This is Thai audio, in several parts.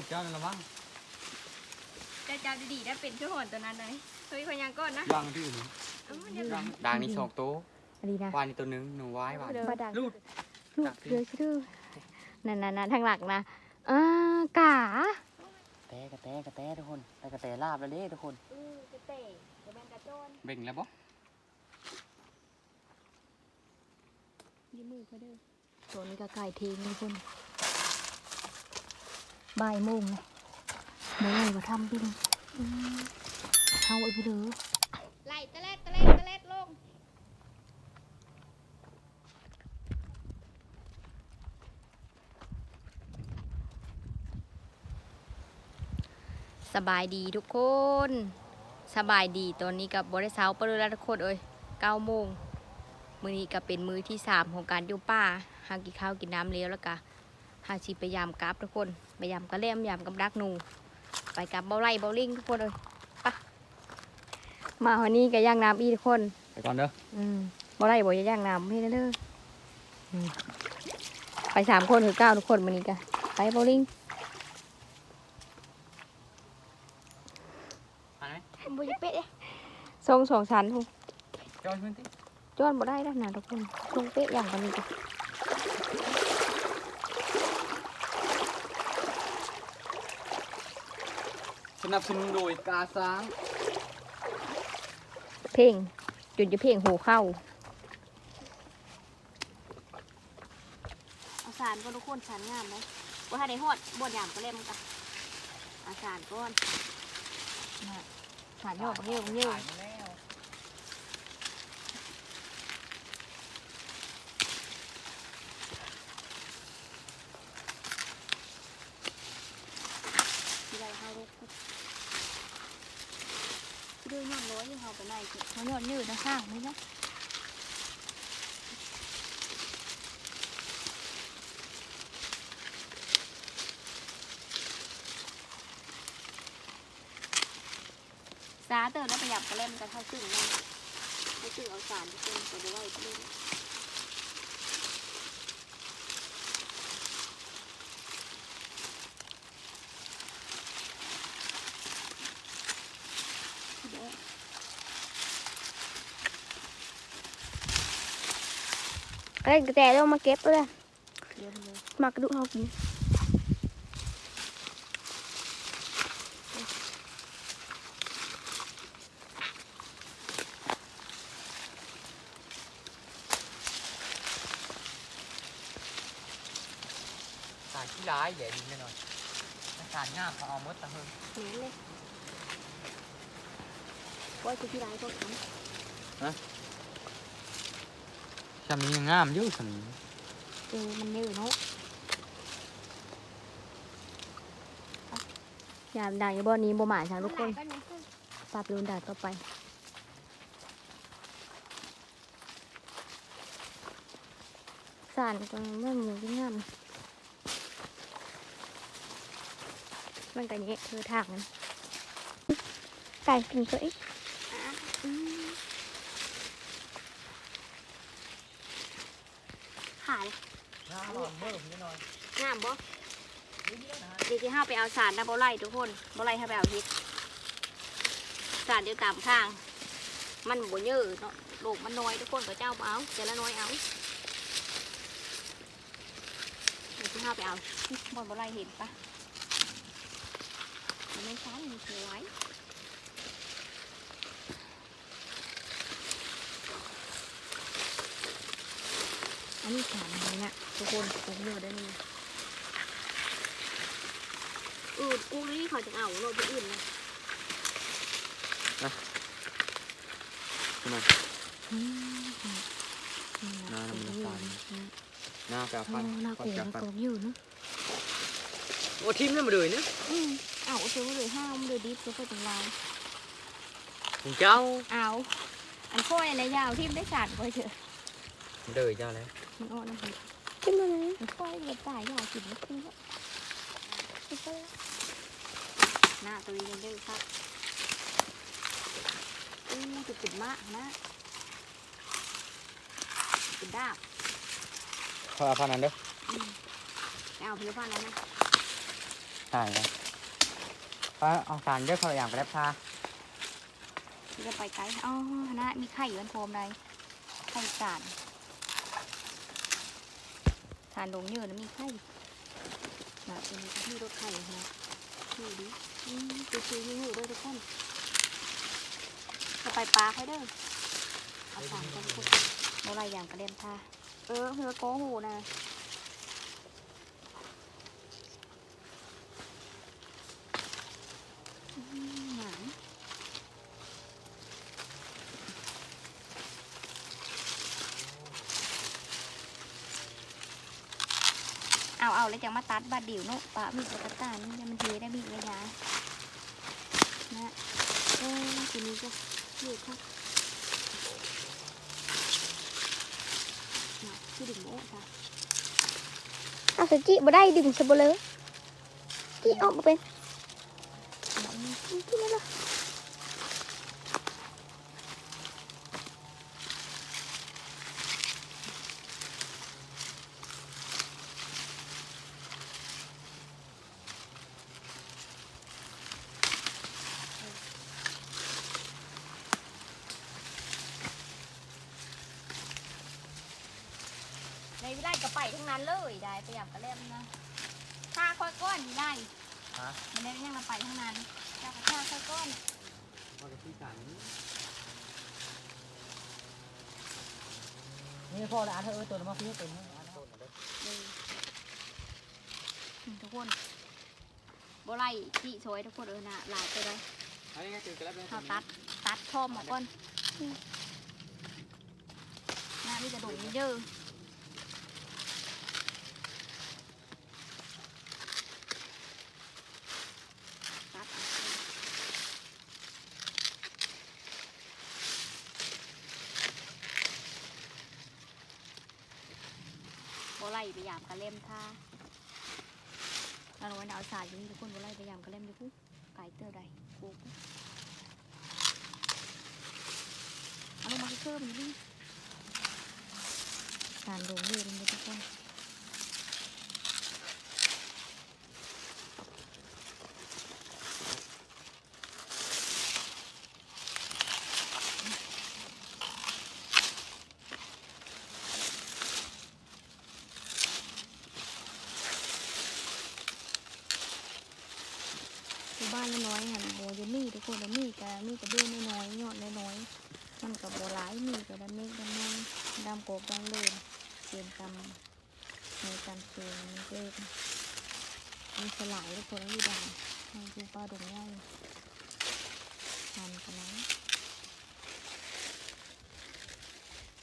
ลูกเจ้านั่นละมั้งแต่เจ้าดีๆได้เป็นคือหอนตัวนั้นเลยเฮ้ยพยังก่อนนะวางที่อื่นเอ้ามันยังด่างนี่สองตัวอันนี้นะวานนี่ตัวหนึงหนูไว้วาน บ่ดังลูดลูกเดือชื่อนั่นนั่นนั่นทางหลักนะอ่ากา แตกระแตกระแตทุกคนไปกระแตลาบแล้วเด้ทุกคนอือจะเตะจะแมนกระโจนเบ่งแล้วบ่ยืมมือเขาเด้อตัวนี้ก็ไก่เทงทุกคน บ่ายโมงเลยเมื่อไหร่มาทำบินอืมเอาไว้พี่เด้อไล่ตะเล็ดตะเล็ดตะเล็ดลงสบายดีทุกคน สบายดีตอนนี้กับบริษัทปรุแล้วทุกคนเอ้ยเก้าโมง มื้อนี้ก็เป็นมื้อที่สามของการอยู่ป่าหากินข้าวกินน้ำเลี้ยวแล้วก็ หาชีพยายามกราฟทุกคนพยายามกระเล่มยามกับดักหนู ไปกับเบาไล่เบาลิงทุกคนเลยไปะมาวันนี้ก็ย่างน้ำอีกทุกคนไปก่อนเด้ออืมบ่ได้บ่จะย่างน้ำให้เด้ออืมไปสามคนหรือเก้าทุกคนวันนี้กันไปโบลิ่งอ่านไหมบุญเป๊ะเลยทรงสองชั้นทุกจอยพื้นที่จ้วนบ่ได้แล้วนะทุกคนทรงเป๊ะอย่างกันนี้กัน สนับสนุนโดยกาซางเพลงจนจะเพลงหูเข้าเอาสารก็ทุกคนสารงามไหมว่าถ้าได้หอดบดยามก็เล่มกันเอาสารก้อนฐานยอดบังเยี่ยวบังเยี่ยว ขายมาแล้ว ที่ได้เข้าลูกที่ด้วยน้ำร้อยที่ เขาหนสิเขายอดยืดนะข้างนี่นะสาเติมแล้วประหยัดก็เล่มกันเท่าซึ่งนั่นไม่ซึ่งเอาสารทุกคนไปด้วยเล่ม เอ้ยแต่ต้องมาเก็บด้วยเดี๋ยวเลยมากระดูกเขากิน สารที่ร้ายแย่ดีแน่นอนสารงามเขาเอาหมดตะเฮิงเหม็นเลยว่าจะที่ร้านก็ทชำนี้ยังงามอยู่สำนี้เออมันยืดเนาะยามด่างอยู่บ่อนี้บ่หมานทางทุกคนก็เนี่ยปรับโดนด่าต่อไปสารก็เมื่อมือที่งามมันก็นี้คือทางไก่กินก็อีก ขาย งามเบิ่มแน่นอน บ่ดีที่ห้าไปเอาสารนะบ่ไล่ทุกคนบ่ไล่ห้ไปเอาฮิตสารเดียวตามข้าง มันบ่เยอะเนาะโลกมันน้อยทุกคนก็เจ้าเอาแต่ละน้อยเอาดีที่ห้าไปเอาบอลบ่ไล่เห็นปะมันไม่ซ้ายมีสวยอันนี้สารอะไรเนี่ยทุกคนผมเลือได้นี่ อือกูนี่เขาจะเอาโลกอื่นนะใช่ไหมอืมน่าน้ำตาลหน้าแปลโอ้ฟันน่าก่อโกนงจับน่าฟันโกงอยู่เนอะโอ้ทิมนี่มาเลยเนี่ยอืมเอาซื้อมาเลยห้ามเลยดิบก็เป็นลายถึงเจ้าเอาอันโค้ยในยาวที่ได้สารไปเถอะเดยเจ้าแล้วมันอ่อนนะพี่ขึ้นมาเลยมันโค้ยเกิดตายยาวกินไม่ขึ้นก็ขึ้นไปแล้ว หน้าตัวนี้ยังได้ครับอู้จะเป็นมากนะเป็นดาบขอเอาพันนั้นเด้อไปเอาพิลพันธ์แล้วนะใช่ครับเพราะเอาสารเยอะเขาอย่างกระเล็บพาที่จะไปไกลอ๋อคณะมีไข่อยู่บนโพมใดไข่สารสารลงเยอะนะมีไข่ นะเป็นที่รถไข่นะดูดิอืมดูซื้ออยู่ด้วยทุกคนจะไปปลาให้เด้อเอาสารกันทุกคนโมไรอย่างกระเด็นท่าเออเฮือโกหูนะอืมหนาม เอาเอา แล้วจะมาตัดบาดเดียวเนาะปะมีกระตานนี่มันเทได้มีระยะนะเออทีนี้ก็ยืดเข้าน่ะที่ดึงโม่ค่ะเอาสุจิบ่ได้ดึงซะบ่เลยที่ออกมาเป็น ในวิไลก็ไปทั้งนั้นเลยได้พยายามกระเล่มนะถ้าค่อยก้อนวิไลฮะมันได้ยังเราไปทั้งนั้นเจ้าก็ท่าค่อยก้อนว่าจะที่สารนี่พ่อแล้วอาเธอเออตัวน้ำมันพี่เป็นให้อาเธออืมทุกคนบ่ไล่ที่สวยทุกคนเออนะหลายไปเลยอันนี้ก็คือกระเล็บเขาตัดตัดทอมออกก่อนหน้ามีกระดูกเยอะตัดเอา บไล่ไปยามกระเล่มท่าเราไว้หนาวสายอยู่นี่ทุกคนบไล่ไปยามกระเล่มอยู่ปุ๊ไก่เตอร์ใดกูเอาลงมาเพิ่มนิดนึงสารลงเรื่อยๆทุกคนอยู่บ้านน้อยๆหันบัวจะมีทุกคนแล้วมีกะมีกระ เบื้องน้อยๆยอดน้อยๆมันกับบัวหลายมีกับดำเมฆดำนองดำโกบดำเลื่นเสียนกำในการเสียงเล็กมีสลายทุกคนแล้วมีด่างมันคือปลาดุงย่อยทานกันนะ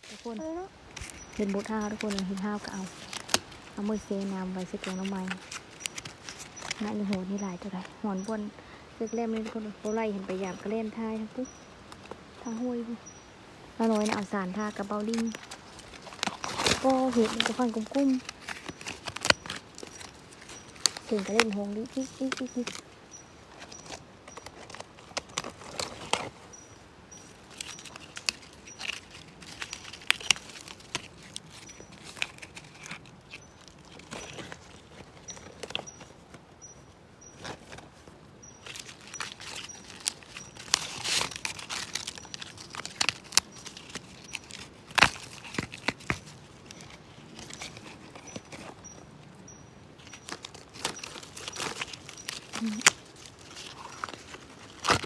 ทุกคนเป็นบุตรห้าทุกคนเห็นห้าวก็เอาเอามือเซน้ำไว้ใส่กล่องน้ำมันน่าจะโหดนี่หลายตัวไรหอนบน เล็กเล่มนี่ทุกคนเขาไล่เห็นไปหยามก็เล่นท้ายทั้งปุ๊บทางห้วยพี่ป้าน้อยเนี่ยเอาสารทากระเป๋าลิงก็เห็ดมันจะฟันกุ้มกุ้มถึงก็เล่นหงดิอิ๊กดิ๊กดิ๊ก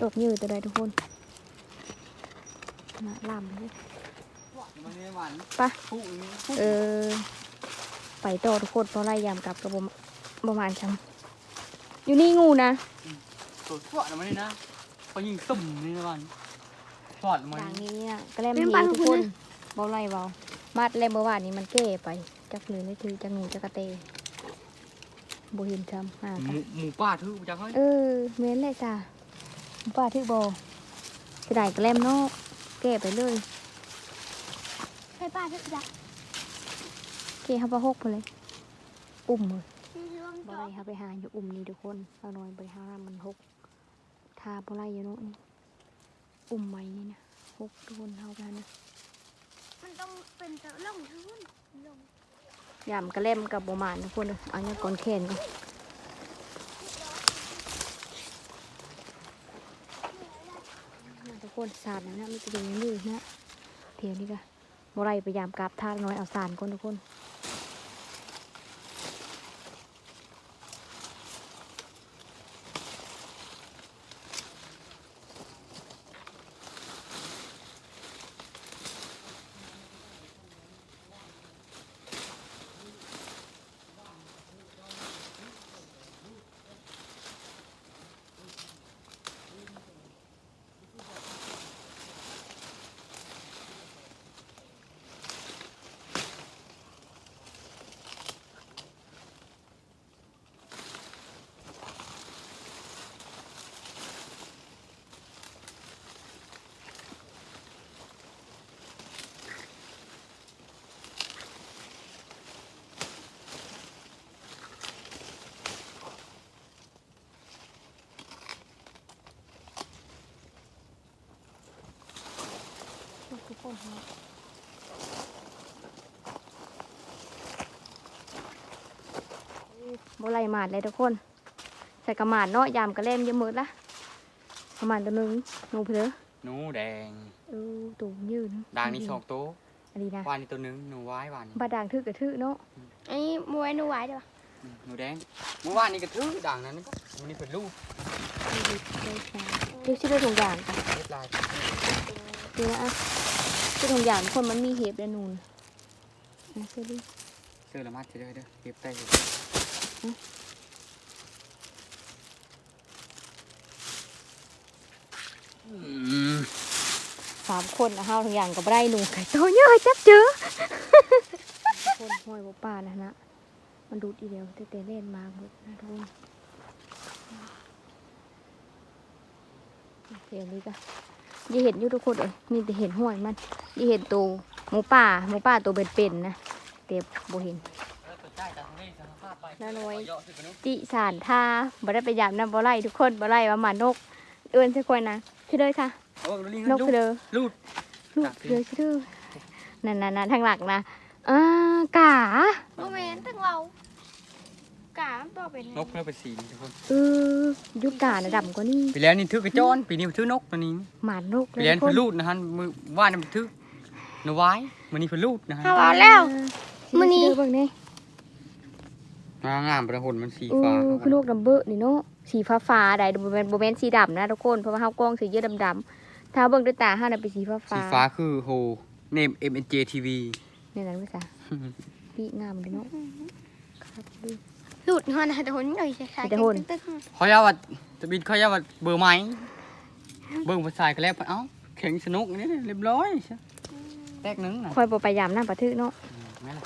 ดอกยืดตัวใดทุกคนนะล่ามเลยมันนี่หวานไปผู้นี้ผู้เออ ไปต่อทุกคนเพราะไล่ยามกลับกับบประมาณชังอยู่นี่งูนะตัวทอดมันนี่นะเขายิงตุ่มนี่นะมันทอดมันอย่างนี้เนี่ยก็แลมหีทุกคนเบาไล่เบามาดแลมเบาหวานนี้มันแก้ไป จักหรือไม่ถือจักหนูจักกระเตบเห็นช้ำหาหกัมูนหมูป่าทื่อจังเฮ้ยเออเม้นเลยจ้า ป้าที่บอจะได้กระแลมเนาะแก้ไปเลยให้ป้าทึกจ้ะแก้เขาปะหกไปเลย อุ้มเลยที่ร่วงบ่ไรเขาไปหาอยู่อุ้มนี่ทุกคนเราน้อยไปหามันหกทาบ่ไรอยู่เนาะนี่อุ้มไว้นี่นะหกทุกคนเท่ากันนะมันต้องเป็นตะล่องทุกคนลงยามกระเล่มกับบ่หมานทุกคนเลยเอาเนี่ยก่อนแขนก่อน คนสารนะนะมันจะเป็นมือนะเทียนี้ก็บ่ไรพยายามกราบท่าน้อยเอาสารก่อนทุกคน คนฮะบ่ไรหมาดเลยทุกคน ใส่กระหมาดเนาะยามกระเล่มเยอะมืดละกระหมาดตัวหนึงหนูเพลอหนูแดงเออตูมยืนด่างนี่สองตัวอันนี้นะวานนี่ตัวหนึงหนูไว้วานนี่บาด่างทึกกระทึกเนาะอันนี้มวยหนูไว้เด้ออืมหนูแดงเมื่อวานนี่กระทือด่างนั้นนี่ก็มันนี่เป็นลูกเดี๋ยวชื่อเรื่องถุงยางกันเล็บลายเดี๋ยวนะอะ ชื่อถุงยางคนมันมีเห็บเด้อนูนอะชื่อดิเสื้อละมัดเฉยๆเด้อเก็บได้อยู่อืมสามคนนะเฮาถุงยางกับไรหนูไก่โตเยอะจับเจอคนห้อยบ่ป้านะนะมันดูดอีเดียวแต่แต่เล่นมาหมดนะทุกคนเดี๋ยวนี้ก็ ยี่เห็นอยู่ทุกคนเลยมีแต่เห็นห้อยมันยี่เห็นตัวหมูป่าหมูป่าตัวเป็นๆนะแต่บ่เห็นเออตัวใต้จากทางนี้จะพาไปน้าน้อยเยอะสิปะนุ๊กติสารท่าบ่ได้ไปยามน้ำบ่ไล่ทุกคนบ่ไล่ว่าหมานก เอื้อนสักคนนะชื่อเลยค่ะโอ้ลิงนกลูคือเด้อลูดลูกจับสิเด้อชื่อนั่นนั่นนั่นทางหลักนะอ่ากาโมเมนต์ทั้งเรา กาต่อเป็นนกเพื่อเป็นสีนี่ทุกคนเออยุกาน่ะดำกว่านี่ปีแล้วนี่ถือกระโจนปีนี้ถือนกตัวนี้หมานกปีแล้วทุกคเป็นลูดนะฮะมือว่านนี่มันถือหนูไว้มันนี่เป็นลูดนะฮะเอาแล้วมื้มื้อนี้ เบิ่งนี่งามงามประหนมันสีเอฟ้าอคือลูกดัมเบอร์นี่เนาะสีฟ้าฟ้าๆได้บ่แม่นบ่แม่นสีดำนะทุกคนเพราะว่าเฮากล้องสีเยอะดำๆถ้าเบิ่งด้วยตาเฮาน่ะเป็นสีฟ้าฟ้าสีฟ้าคือโฮเนม M N J T V นี่นั่นว่าซะพี่งามเลยเนาะครับดู หลุดหัวนะแต่หนหน่อยใช่ค่ะแต่หนตึ้งเขายาวัดจะบินเขายาวัดเบอร์ไหมเบอร์ภาษากันแล้วเอ้าแข่งสนุกนี่เรียบร้อยใช่แตกหนึงนะคอยบ่ไปยามน้ำปะทึกเนาะแม่ล่ะ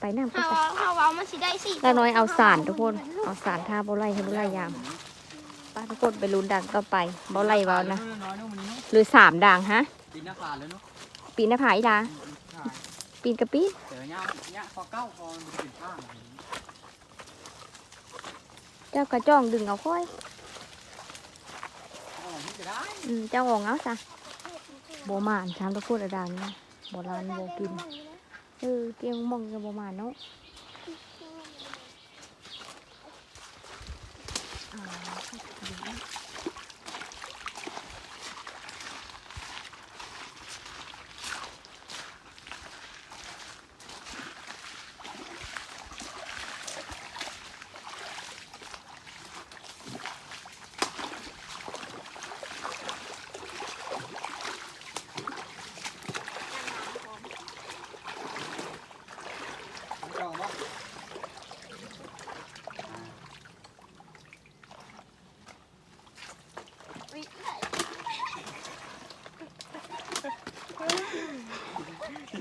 ไปน้ำๆก็เอาไปเอาเอามันสิได้สิน้าน้อยเอาสารทุกคน เอาสารทาบ่ไล่ให้บ่ไล่ยามป้าทุกคนไปลุ้นดังต่อไปบ่ไล่เว้านะน้อยๆนู่นมันนี่หรือสามด่างฮะดินหน้าขาดเลยเนาะปีนหน้าผาอีลาปีนกระปีน เดี๋ยวเนี่ยเนี่ยพอเก้าพอมันเป็นข้าง เจ้ากระจ้องดึงเอาค่อยอ๋อนี่จะได้อืมเจ้าของเอาซะบ่มานชามตะพูดอะด่างนี่บ่ลานบ่กินเออเตียงมองจะบ่มานเนาะอ่า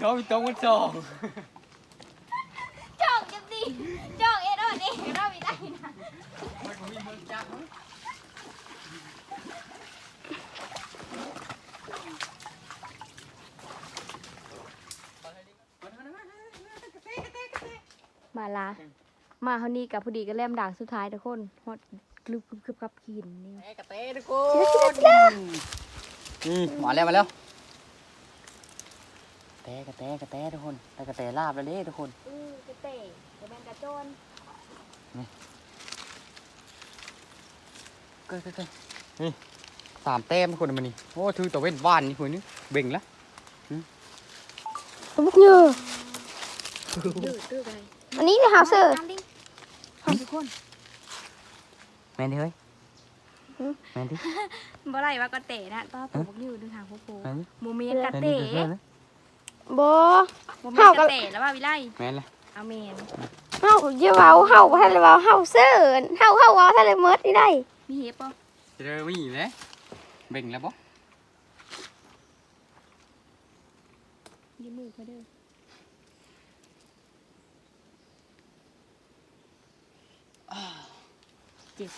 เขามีตรงกันสองจอกจังดิจอกเอ็ดออนเองเราไม่ได้นะมันมีเมืองจักรมาลามาเฮานี้กับพอดีก็แล่มด่างสุดท้ายทุกคนฮอดกรึบกรึบกรึบกับกินนี่แตกระเตะทุกคนนี่มาแล้วมาแล้ว กระแตะกระแตะทุกคนไปกระแตลาบแล้วเด้ทุกคนอือกระเตะกระแมงกระโจนเกิดเกิดเกิดนี่สามแต้มทุกคนมันนี่โอ้ถือตัวเว้นว่านนี่คนนี้เบ่งละบุกเยอะดื้อดื้อไปอันนี้เลยหาเสือตามดิทุกคนแม่นดิเฮ้ยแม่นดิบ่ไรว่ากระเตะนะต้อตัวบุกเยอะดึงทางพวกปูแม่นดิโมเมนต์กระแม่นเตะ ดิเฮ้ยนะบ่โมเมนต์กระเตะแล้วว่าวิไลแม่นเลยเอาเมนเฮาอย่าเว้าเฮาบ่ทันได้เว้าเฮาเซิร์นเฮาเฮาเว้าทันได้หมดนี่ได้มีเฮปป่ะจะเริ่มมีเลยเบ่งแล้วบ่ยืมมือเขาเด้อเจ็บ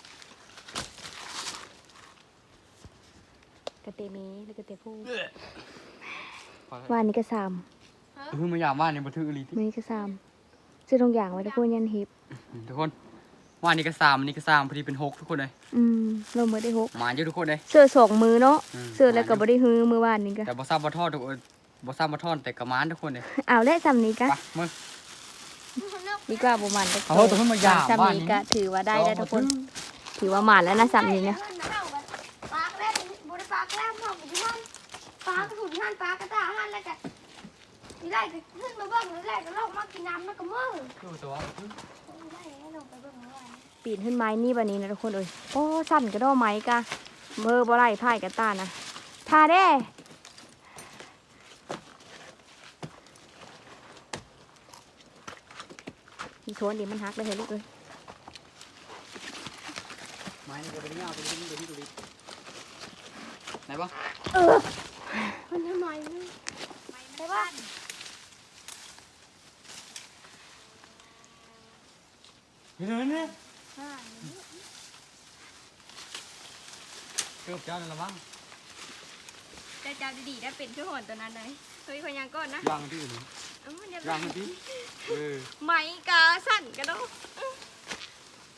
กระเตะเมหรือกระเตะผู้ วานนี้ก็สามเออมายามว่านนี่บ่ถืออีหลีที่มือนี้ก็สามซื้อตรงอย่างไว้ทุกคนยันฮิปทุกคนว่านนี่ก็สามอันนี่ก็สามพอดีเป็นหกทุกคนเลยอืมลงมือได้หกมาเยอะทุกคนเลย เสื้อสองมือเนาะมเสื้อแล้วก็บ่ได้ฮือมือวานนี้ก็แต่บ่ทราบบ่ทอดทุกคนบ่ทราบบ่ทอดแต่กระมานทุกคนเลยเอาได้สำนี้ก็ไปมึง ดีกว่าบ่มันทุกเอาตัวขึ้นมาหยาบสำว่านี้นี้ก็ถือว่าได้แล้วทุกคน ถือว่าหมันแล้วนะสำนี้เนี่ย ปากแล้วบ่ได้ปากแล้วเฮาบ่ทันปากก็หุ่นหันปากก็ตาหันแล้วก็นี่ได้ก็ขึ้นมาเบิ่งนี่ได้ก็ลงมากินน้ำแล้วก็มือคือตัวได้ให้ลงไปเบิ่งว่าปีนขึ้นไม้นี่บันนี้นะทุกคนเอ้ยโอ้สั่นกระโดดไม้กะเบอร์บ่ไรพ่ายกระตานะทาเด้มีโซนเดี๋ยวมันหักเลยเฮ้ยลูกเอ้ยไม้นี่ก็เป็นยาวเป็นดิ้นเป็นดิ้นตัวนี้ไหนบ่ มันทำไมได้ป่ะเห็นไหมเนี่ยเกือบจ้านั่นละมั้งแต่จ้าดีๆได้เป็นช่วหอนตัวนั้นเลยเฮ้ยคนยังก่อนนะยังที่อื่นเอ้ามันยังที่เออไม้กะสั่นกระโดด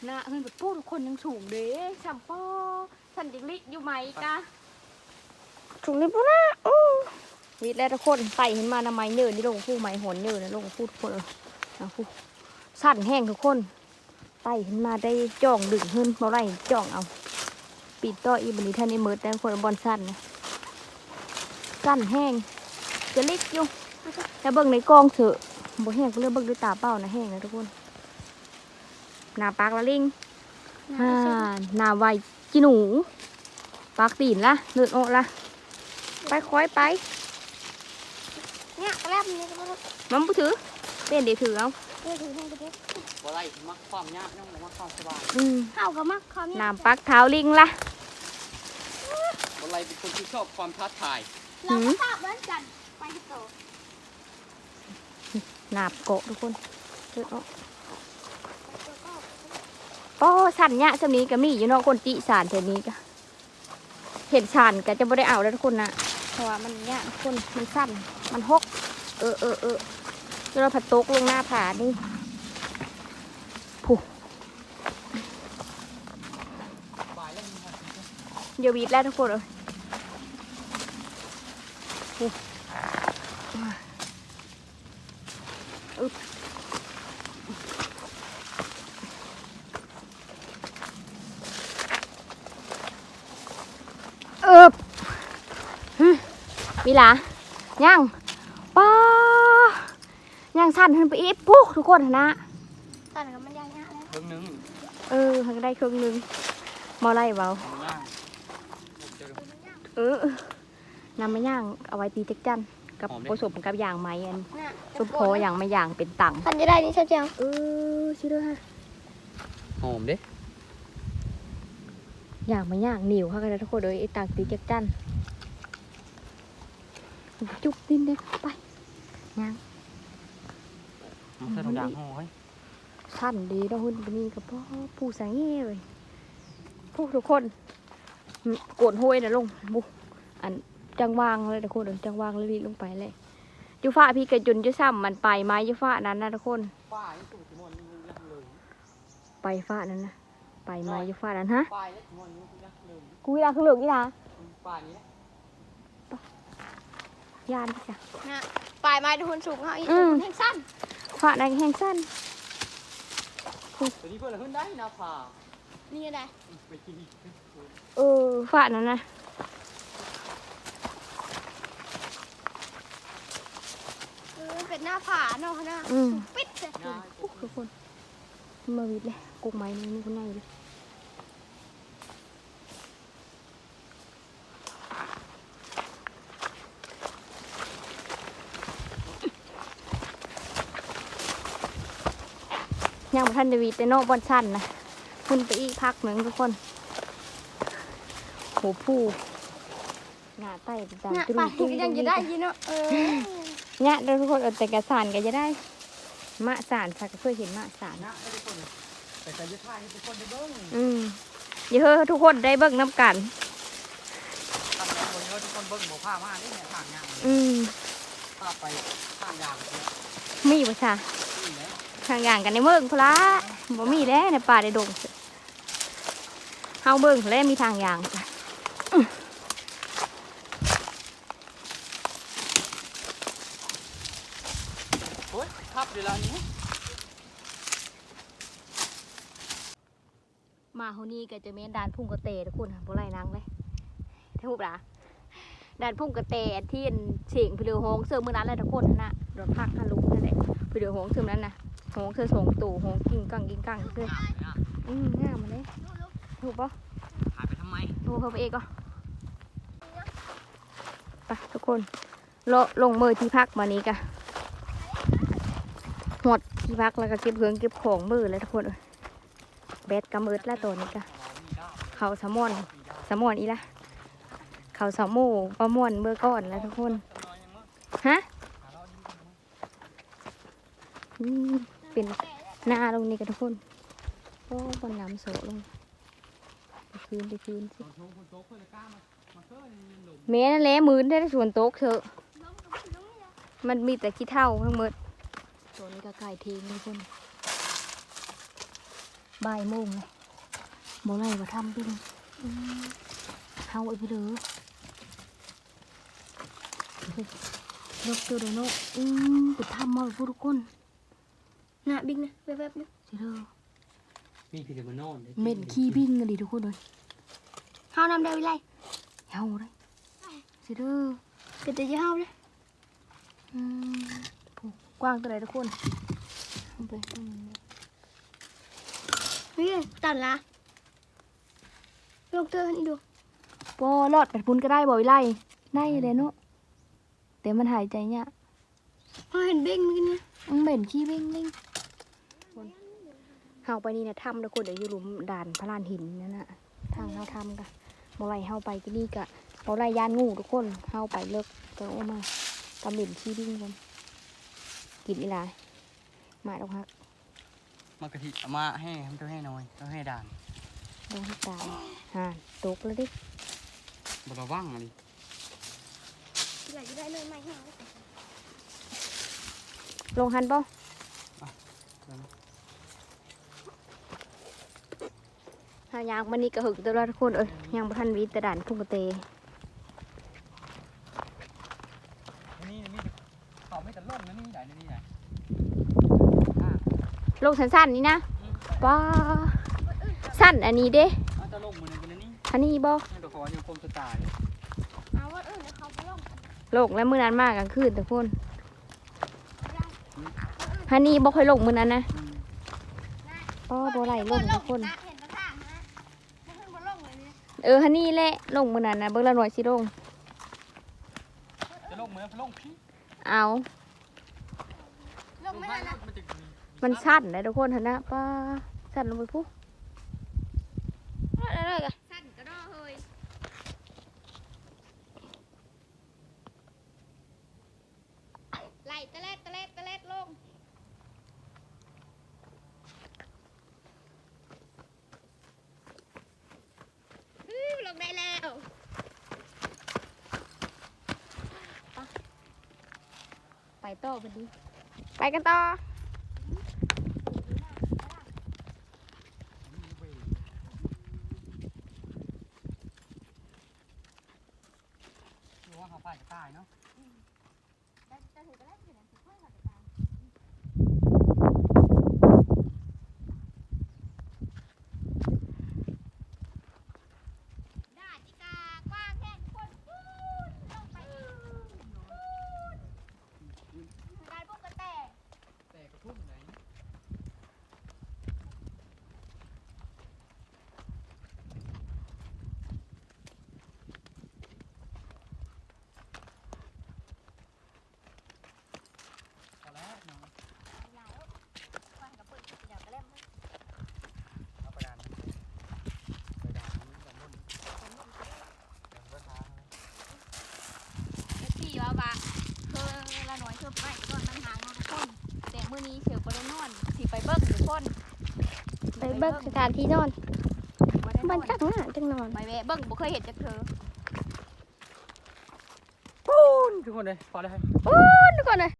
นะเฮ้ยแบบพูดทุกคนยังสูงเด้สัมปอสันจิงลิอยู่ไหมกะ ถุงนี้ปุ่นนะอู้วิทย์แล้วทุกคนไต่ขึ้นมาทำไมเนินนี่ลงผู้ไม้หอนเนินนะลงผู้ทุกคนนะผู้สั่นแห้งทุกคนไต่ขึ้นมาได้จ่องดึงขึ้นเมื่อไรจ่องเอา ปีนต่ออีบันนี้ท่านนี่มืดแต่คนบอลสั้นนะสั้นแห้งจะเล็กอยู่แต่เบิ่งในกองเถอะบ่แห้งก็เลือกเบิ่งด้วยตาเปล่านะแห้งนะทุกคนหนาปากละลิงฮ่าหนาไวจีหนู ปากตีนละเลือดออละ ไปคอยไป เนี่ยกระแลบนี่ก็บ่รู้มันบ่ถือเป็นเดี๋ยวถือเอาเออถือให้ก็ได้บ่ไรมักความยากน้องบ่มักความสบายอืมเฮาก็มักความเนี่ยน้ำปักเท้าลิงละบ่ไรเป็นคนที่ชอบความท้าทายเราก็ทราบเหมือนกันไปที่โตหนาบเกาะทุกคนเลือดออกป้อสันเนี่ยสำนี้ก็มีอยู่เนาะคนจิสารแถวนี้ก็เห็นสารก็จะไม่ได้เอาแล้วทุกคนนะ เพราะว่ามันเนี่ยทุกคนมันสั้นมันหก เออเออเออแล้วเราผัดตกลงหน้าผานี่ผู้เดี๋ยววีดแล้วทุกคนเลยผู้อึ๊บเอบฮึ วิลาย่างป้าย่างสั้นขึ้นไปอีกปุ๊กทุกคนนะตันก็มันยากๆแล้วเพิ่งนึงเออหักได้ครึ่งหนึงมอไล่เบามันย่างเจอเออนำมาย่างเอาไว้ตีจักจันกับผสมกับอย่างไม้อันน่ะสุมโพอย่างไม่อย่างเป็นตังทันจะได้นี่เช้าเจ้าเออชิด้วยฮะหอมเด้อย่างไม่อย่างหนิวเขากันทุกคนเลยไอ้ตังตีจักจัน จุกดินเด้ไปย่างมันใส่ถุงยางห่อเฮ้ยสั้นดีนะหุ่นปนี่กับพ่อผู้สังเง่เลยพวกทุกคนอืมโกนห้วยนะลงบุอันจังวางเลยทุกคนเออจังวางเลยลงไปเลยยูฟ้าพี่กระจุนจะซ้ำมันไปไม้ยูฟ้านั้นนะทุกคนป้ายนี่สูงถึงมันนี่ยักเลยไปฟ้านั้นนะไปไม้ยูฟ้านั้นฮะป้ายนี่ถึงมันนี่ยักเลยกูอยากขึ้นเหลืองนี่นะป้ายนี้ ยานจ้ะน่ะปลายไม้ทุนสูงเขาอีกแห่งสั้นขวาดังแห่งสั้นตัวนี่เพื่อนขึ้นได้นะผานี่อะไรเออฝาดนั่นนะเป็นหน้าผาเนาะนะปิดเลยทุกคนมาวิดเลยกุกไม้นี่คุณนายเลย ยังบ่ทันจะวิดแต่นอกบอนชันนะขึ้นไปอีกพักหนึ่งทุกคนโหผู้หน้าใต้เป็นจานเนี่ยตุ้ไปมตุ้มก็ยังจะได้ยินเนาะเออเนี่ยเดี๋ยวทุกคนเอาแต่กระสานก็จะได้มะสานค่ะก็เคยเห็นมะสานนะไม่ได้คนแต่ใจยึดท่าให้ทุกคนได้เบิ้งอืมเดี๋ยวเฮ้อทุกคนได้เบิ่งน้ำกันทำแล้วคนเยอะทุกคนเบิ้งบอกผ้ามาที่เนี่ยทางยางอืมผ้าไปทางยางเนี่ยมีบ่ชะนี่แหละ ทางอย่างกันในเมืองพนละบ่มีแล้วในป่าในดงเฮาเบิ่งแล้วมีทางอย่างจ้ะโอ้ยทับเดี๋ยวนี้มาเฮานี่ก็จะแม่นด่านพุ่งกระเตทุกคนบ่ไล่นางเลยถูกล่ะด่านพุ่งกระเตที่เสียงพิเรือโฮงเสื้อมื้อนั้นแหละทุกคนนะรถพักฮันลุงนั่นแหละพิเรือโฮงเสื้อนั้นนะ โฮงเสื้อสองตู่โฮงกิ้งกังกิ้งกังเสื้ออืมงามมาเลยถูกปะหายไปทำไมโทรเข้าไปเองก็ไปทุกคนโลลงมือที่พักมานี้กะหดที่พักแล้วก็เก็บเพืองเก็บของมือเลยทุกคนเอ้ยแบดกำมืดแล้วตัวนี้กะเขาสะมอนสะมอนอีละเขาสะโมูประมวนเมื่อก่อนแล้วทุกคนฮะอืม เป็นหน้าลงนี่กันทุกคน โอ้บนน้ำโสลงไปคืนไปคืนสิเพื่อนจะกล้ามามาเพิ่นยังหลงแม่นั่นแหละมืนได้ส่วนโต๊ะเถอะ มันมีแต่ขี้เท่าทั้งหมดตัวนี้ก็ไก่เทงทุกคนบ่ายโมงเลยบ่ไรว่าทำเป็นอืมเฮาไอ้พี่เด้อเลิกตัวเด้อเนาะอืมไปทำมาพูดทุกคน น่ะบิ๊กนะแวบๆนะสิเด้อมีพี่เดมานอนเม็ดขี้บิ้งกันดิทุกคนเลยเฮานำได้วิไลเฮาเลยสิเด้อก็จะจะเฮาเลยอืมผูกกว้างตัวไหนทุกคนเอาไปอืมเฮ้ยตันละลองเตือนนี่ดูปอรอดเป็ดพุนก็ได้บ่อยไล่ได้เลยเนาะแต่มันหายใจเนี่ยากพอเห็นเบ้งมันนะมันเหม็นขี้เบ้งเบ้ง เฮาไปนี่นะทำทุกคนเดี๋ยวอยู่หลุมด่านพระลานหินนั่นน่ะทางเฮาทำกะบ่ไรเฮาไปที่นี่กะบ่ไรยานงูทุกคนเฮาไปเลิกก็โอ้มากำเหม็นขี้บิ้งกันกินอีหลายมาดอกฮักมากะทิเอามาให้ทำตัวให้หน่อยต้องให้ด่านดองให้ตายห่านตกแล้วดิบ่ระวังอะไรอยากจะได้เลยไหมเฮาลงหันป่หายางมันนี่กระหึกตัวละทุกคนเอ้ยยังบ่ทันวิทย์แต่ด่านพุ่งกระเตนี่นี่เขาไม่แต่ล่มนะนี่ไหนนี่ไหนลงสั้นๆนี่นะป้าสั้นอันนี้เด้อาจจะลงมือนึงกันนี่อันนี้บ่ให้ตัวขอยังคมสตาร์เอาว่าเออเดี๋ยวเขาไปลงลงแล้วมื้อนั้นมากกลางคืนทุกคนฮันนี่บ่ค่อยลงมื้อนั้นนะป้าบ่ไหลลงทุกคน เห็นประทางนะมันขึ้นบนลง เลยเนี่ยเออฮันนี่แหละลงมื้อนั้นนะเบิ่งละหน่วยสิลง จะลงมือลงพี่เอาลงไม่ได้นะมันจะมันสั้นเลยทุกคนหั่นนะป้าสั้นลงไปพุอะไรเลยกะ สั้นก็ดอเฮ้ยไหลตะเล็ดตะเล็ดตะเล็ดลง อื้อลงได้แล้ว ไป ต่อไปดิไปกันต่อ อไปก่อนมันหางทุกคนแต่เมื่อนี้เฉียวได้นอนสิไปเบิ่งทุกคนไปเบิกสถานที่นอน่นมัอนนจักหน้าจังนอนไปแวะเบิ่งบ่เคยเห็นจักเธอปูนทุกคนเลยพอแล้ว โอ้ยทุกคนเลย